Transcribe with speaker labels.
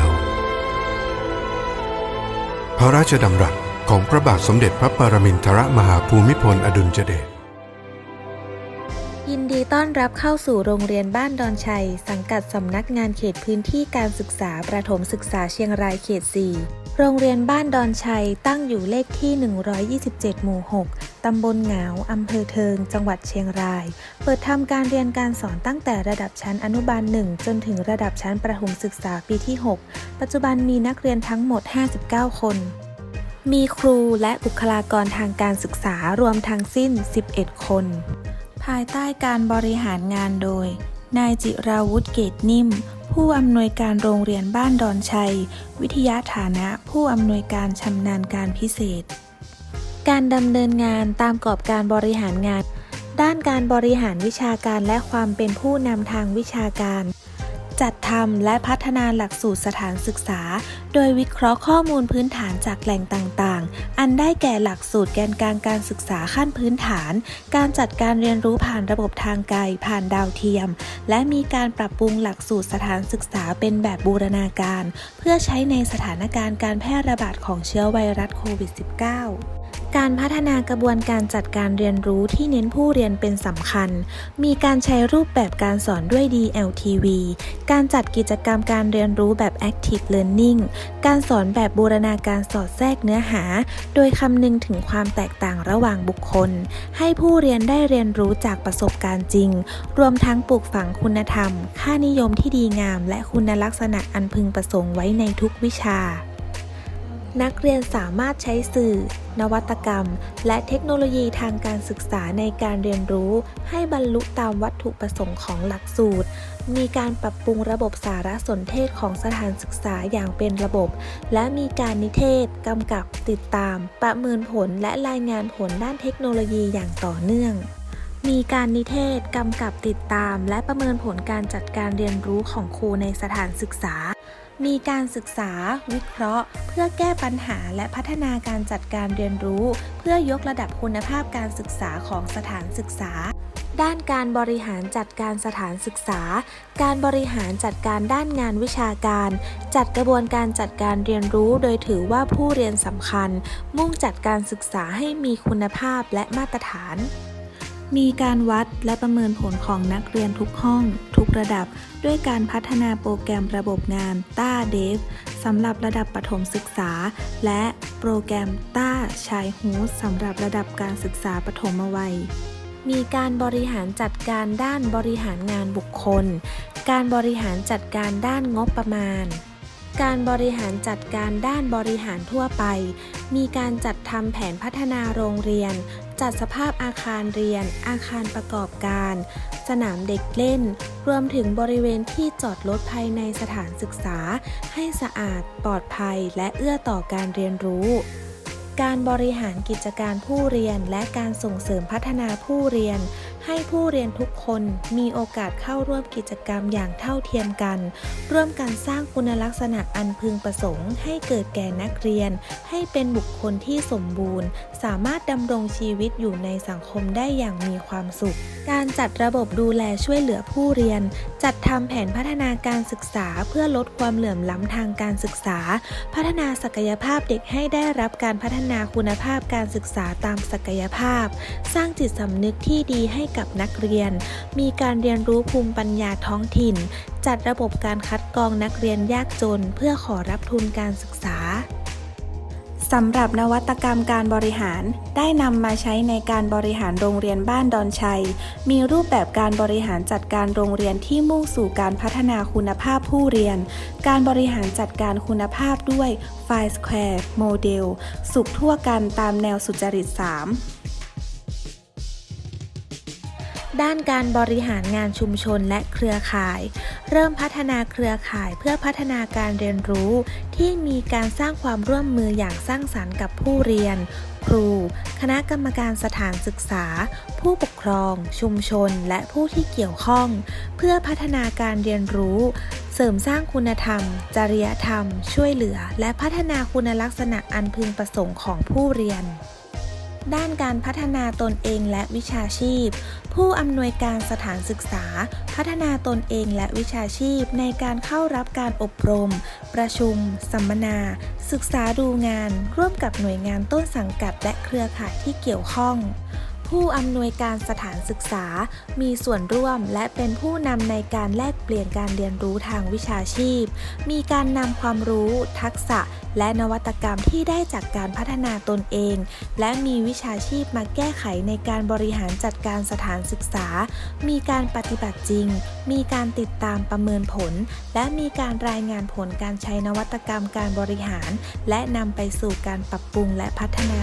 Speaker 1: ว ระราชดำรัสของพระบาทสมเด็จพระปรมินทรมหาภูมิพลอดุลยเดช
Speaker 2: ยินดีต้อนรับเข้าสู่โรงเรียนบ้านดอนชัย สังกัดสำนักงานเขตพื้นที่การศึกษาประถมศึกษาเชียงรายเขต 4 โรงเรียนบ้านดอนชัยตั้งอยู่เลขที่ 127 หมู่ 6 ตำบลเหงา อำเภอเทิง จังหวัดเชียงราย เปิดทำการเรียนการสอนตั้งแต่ระดับชั้นอนุบาล 1 จนถึงระดับชั้นประถมศึกษาปีที่ 6 ปัจจุบันมีนักเรียนทั้งหมด 59 คน มีครูและบุคลากรทางการศึกษารวมทั้งสิ้น 11 คน ภายใต้การบริหารงานโดย นายจิราวุฒิเกตนิ่ม ผู้อำนวยการโรงเรียนบ้านดอนชัย วิทยาฐานะผู้อำนวยการชำนาญการพิเศษ การดำเนินงานตามกรอบการบริหารงาน ด้านการบริหารวิชาการและความเป็นผู้นำทางวิชาการ จัดทำและพัฒนาหลักสูตรสถานศึกษา โดยวิเคราะห์ข้อมูลพื้นฐานจากแหล่งต่างๆ อันได้แก่หลักสูตรแกนกลางการศึกษาขั้นพื้นฐาน การจัดการเรียนรู้ผ่านระบบทางไกลผ่านดาวเทียม และมีการปรับปรุงหลักสูตรสถานศึกษาเป็นแบบบูรณาการ เพื่อใช้ในสถานการณ์การแพร่ระบาดของเชื้อไวรัสโควิด -19 การพัฒนากระบวนการจัดการเรียนรู้ที่เน้นผู้เรียนเป็นสำคัญ มีการใช้รูปแบบการสอนด้วย DLTV การจัดกิจกรรมการเรียนรู้แบบ Active Learning การสอนแบบบูรณาการสอดแทรกเนื้อหา โดยคำนึงถึงความแตกต่างระหว่างบุคคล ให้ผู้เรียนได้เรียนรู้จากประสบการณ์จริง รวมทั้งปลูกฝังคุณธรรม ค่านิยมที่ดีงาม และคุณลักษณะอันพึงประสงค์ไว้ในทุกวิชา นักเรียนสามารถใช้สื่อ นวัตกรรม และเทคโนโลยีทางการศึกษาในการเรียนรู้ ให้บรรลุตามวัตถุประสงค์ของหลักสูตร มีการปรับปรุงระบบสารสนเทศของสถานศึกษาอย่างเป็นระบบ และมีการนิเทศ กำกับติดตาม ประเมินผลและรายงานผลด้านเทคโนโลยีอย่างต่อเนื่องมีการนิเทศ กำกับติดตาม และประเมินผลการจัดการเรียนรู้ของครูในสถานศึกษา มีการศึกษา วิเคราะห์ เพื่อแก้ปัญหาและพัฒนาการจัดการเรียนรู้ เพื่อยกระดับคุณภาพการศึกษาของสถานศึกษา ด้านการบริหารจัดการสถานศึกษา การบริหารจัดการด้านงานวิชาการ จัดกระบวนการจัดการเรียนรู้ โดยถือว่าผู้เรียนสำคัญ มุ่งจัดการศึกษาให้มีคุณภาพและมาตรฐาน มีการวัดและประเมินผลของนักเรียนทุกห้อง ทุกระดับ ด้วยการพัฒนาโปรแกรมระบบงานต้าเดฟสำหรับระดับประถมศึกษา และโปรแกรมต้าชายฮูสสำหรับระดับการศึกษาปฐมวัย มีการบริหารจัดการด้านบริหารงานบุคคล การบริหารจัดการด้านงบประมาณการบริหารจัดการด้านบริหารทั่วไป มีการจัดทำแผนพัฒนาโรงเรียน จัดสภาพอาคารเรียน อาคารประกอบการ สนามเด็กเล่น รวมถึงบริเวณที่จอดรถภายในสถานศึกษา ให้สะอาด ปลอดภัย และเอื้อต่อการเรียนรู้การบริหารกิจการผู้เรียนและการส่งเสริมพัฒนาผู้เรียน ให้ผู้เรียนทุกคนมีโอกาสเข้าร่วมกิจกรรมอย่างเท่าเทียมกัน ร่วมกันสร้างคุณลักษณะอันพึงประสงค์ ให้เกิดแก่นักเรียน ให้เป็นบุคคลที่สมบูรณ์ สามารถดำรงชีวิตอยู่ในสังคมได้อย่างมีความสุข การจัดระบบดูแลช่วยเหลือผู้เรียน จัดทำแผนพัฒนาการศึกษาเพื่อลดความเหลื่อมล้ำทางการศึกษา พัฒนาศักยภาพเด็กให้ได้รับการพัฒนาคุณภาพการศึกษาตามศักยภาพ สร้างจิตสำนึกที่ดีให้กับนักเรียน มีการเรียนรู้ภูมิปัญญาท้องถิ่น จัดระบบการคัดกรองนักเรียนยากจน เพื่อขอรับทุนการศึกษาสำหรับนวัตกรรมการบริหารได้นำมาใช้ในการบริหารโรงเรียนบ้านดอนชัย มีรูปแบบการบริหารจัดการโรงเรียนที่มุ่งสู่การพัฒนาคุณภาพผู้เรียน การบริหารจัดการคุณภาพด้วย Five Square Model สุขทั่วกันตามแนวสุจริต 3 ด้านการบริหารงานชุมชนและเครือข่าย เริ่มพัฒนาเครือข่ายเพื่อพัฒนาการเรียนรู้ ที่มีการสร้างความร่วมมืออย่างสร้างสรรค์กับผู้เรียน ครู คณะกรรมการสถานศึกษา ผู้ปกครอง ชุมชน และผู้ที่เกี่ยวข้อง เพื่อพัฒนาการเรียนรู้ เสริมสร้างคุณธรรม จริยธรรม ช่วยเหลือ และพัฒนาคุณลักษณะอันพึงประสงค์ของผู้เรียน ด้านการพัฒนาตนเองและวิชาชีพ ผู้อำนวยการสถานศึกษา พัฒนาตนเองและวิชาชีพ ในการเข้ารับการอบรม ประชุม สัมมนา ศึกษาดูงาน ร่วมกับหน่วยงานต้นสังกัดและเครือข่ายที่เกี่ยวข้อง ผู้อำนวยการสถานศึกษา มีส่วนร่วมและเป็นผู้นำในการแลกเปลี่ยนการเรียนรู้ทางวิชาชีพ มีการนำความรู้ ทักษะ และนวัตกรรมที่ได้จากการพัฒนาตนเอง และมีวิชาชีพมาแก้ไขในการบริหารจัดการสถานศึกษา มีการปฏิบัติจริง มีการติดตามประเมินผล และมีการรายงานผลการใช้นวัตกรรมการบริหาร และนำไปสู่การปรับปรุงและพัฒนา